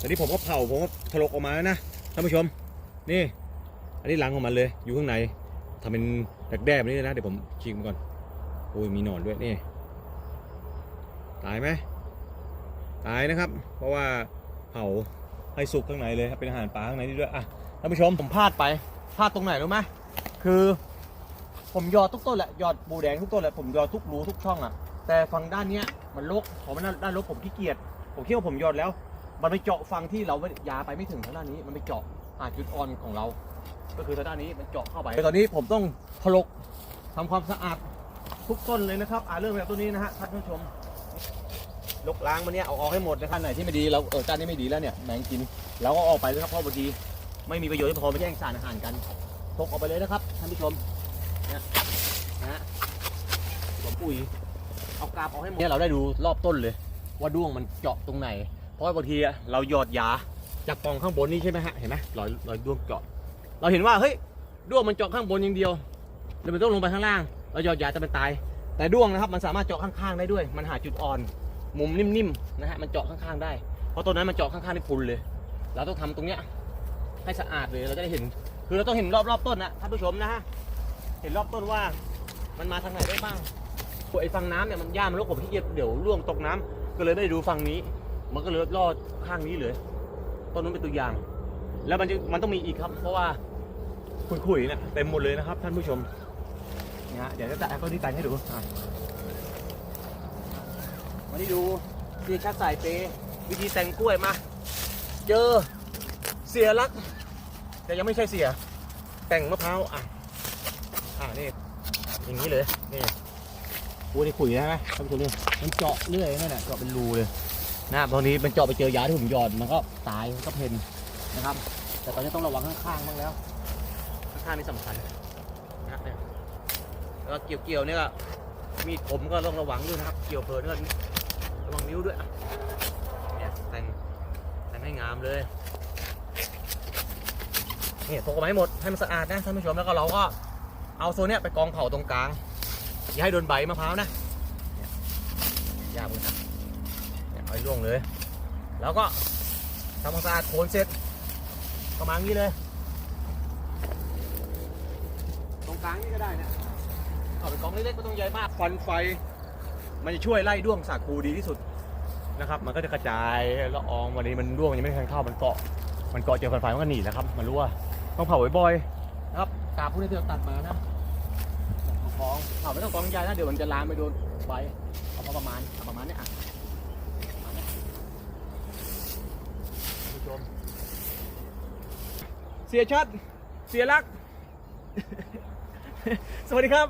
ต่นี่ผมก็เผาผมก็ถลกออกมาแล้วนะท่านผู้ชม นี่ อันนี้หลังของมันเลย อยู่ข้างในทำเป็นแดกแบบนี้เลยนะเดี๋ยวผมชิมก่อนโอ้ยมีหนอนด้วยนี่ตายไหมตายนะครับ เพราะว่าเผาให้สุกข้างในเลยครับเป็นอาหารปลาข้างในนี่ด้วยอะท่านผู้ชมผมพลาดไปพลาดตรงไหนรู้ไหมคือผมยอดทุกต้นแหละยอดบูแดงทุกต้นแหละผมยอดทุกรูทุกช่องอะแต่ฝั่งด้านเนี้ยมันลกพอมันด้านลกผมขี้เกียจผมคิดว่าผมยอดแล้ว มันไปเจาะฝั่งที่เราไม่ยาไปไม่ถึงทางด้านนี้ มันไปเจาะหาจุดอ่อนของเรา ก็คือทางด้านนี้มันเจาะเข้าไปตอนนี้ผมต้องถลกทำความสะอาดทุกต้นเลยนะครับอ่าเรื่องแบบตัวนี้นะฮะท่านผู้ชมลกล้างมันเนี่ยเอาออกให้หมดนะครับไหนที่ไม่ดีเราเออจานนี้ไม่ดีแล้วเนี่ยแมงกินเราก็ออกไปเลยครับเพราะบางทีไม่มีประโยชน์พอมาแย่งสารอาหารกันพกออกไปเลยนะครับท่านผู้ชมเนี่ยนะฮะผมปุ๋ยเอากาบออกให้หมดเนี่ยเราได้ดูรอบต้นเลย ว่าด้วงมันเจาะตรงไหน ราะบางทีเราหยอดยาจากกล่องข้างบนนี่ใช่ไหมฮะเห็นไหมรอยรอยด้วงเจาะเราเห็นว่าเฮ้ยด้วงมันเจาะข้างบนอย่างเดียวเดี๋ยวมันต้องลงไปข้างล่าง เราหยอดยาจะเป็นตาย แต่ด้วงนะครับมันสามารถเจาะข้างๆได้ด้วย มันหาจุดอ่อน มุมนิ่มๆนะฮะมันเจาะข้างๆได้เพราะตัวนั้นมันเจาะข้างๆได้พุนเลย เราต้องทำตรงเนี้ยให้สะอาดเลยเราจะได้เห็น คือเราต้องเห็นรอบๆต้นนะท่านผู้ชมนะฮะเห็นรอบต้นว่ามันมาทางไหนได้บ้างไอ้ฝั่งน้ำเนี่ยมันย่ามันรกผมที่เกียจเดี๋ยวร่วงตกน้ำก็เลยไม่ได้ดูฝั่งนี้ มันก็เลยลอดข้างนี้เลยต้นนู้นเป็นตัวอย่าง แล้วมันจะมันต้องมีอีกครับ เพราะว่าขุยๆเนี่ยเต็มหมดเลยนะครับ ท่านผู้ชมเนี่ยฮะเดี๋ยวจะแอปเปิลที่ตันให้ดูอะมานี่ดูเสียชักสายเปย์วิธีแต่งกล้วยมา เจอเสียรัก แต่ยังไม่ใช่เสีย แต่งมะพร้าวอะอ่านี่อย่างนี้เลยนี่โอ้นี่ขุยนะไหมท่านผู้ชมนี่มันเจาะเรื่อยนั่นแหละเจาะเป็นรูเลย นะตอนนี้มันเจาะไปเจอยาที่ผมหยอดมันก็ตายมันก็เพนนะครับ แต่ตอนนี้ต้องระวังข้างๆบ้างแล้วข้างๆนี่สำคัญนะเนี่ยแล้วเกี่ยวๆเนี่ยก็มีดผมก็ต้องระวังด้วยนะครับ เกี่ยวเพลินก็ระวังนิ้วด้วยเนี่ยแต่งแต่งให้งามเลยเนี่ยพกไว้หมดให้มันสะอาดนะท่านผู้ชมแล้วก็เราก็เอาโซนเนี้ยไปกองเผาตรงกลางอย่าให้โดนใบมะพร้าวนะยยากเลยนะ เนี่ยเอาให้ร่วงเลย แล้วก็ทำความสะอาดโคนเสร็จก็มาอย่างนี้เลย ตรงกลางนี่ก็ได้นะเอาไปกองเล็กๆไม่ต้องใหญ่มากควันไฟ มันจะช่วยไล่ด้วงสาคูดีที่สุดนะครับ มันก็จะกระจายละอองวันนี้มันด้วงยังไม่ทันเข้ามันเกาะ มันเกาะเจอไฟไฟมันก็หนีแล้วครับ มันรู้ว่าต้องเผาบ่อยๆนะครับกาบพวกนี้ที่เราตัดมานะเอากองเผาไม่ต้องกองใหญ่นะเดี๋ยวมันจะลามไปโดนใบเอาพอประมาณเอาประมาณเนี้ยอะประมาณเนี้ยท่านผู้ชม เสียชัด เสียรัก สวัสดีครับ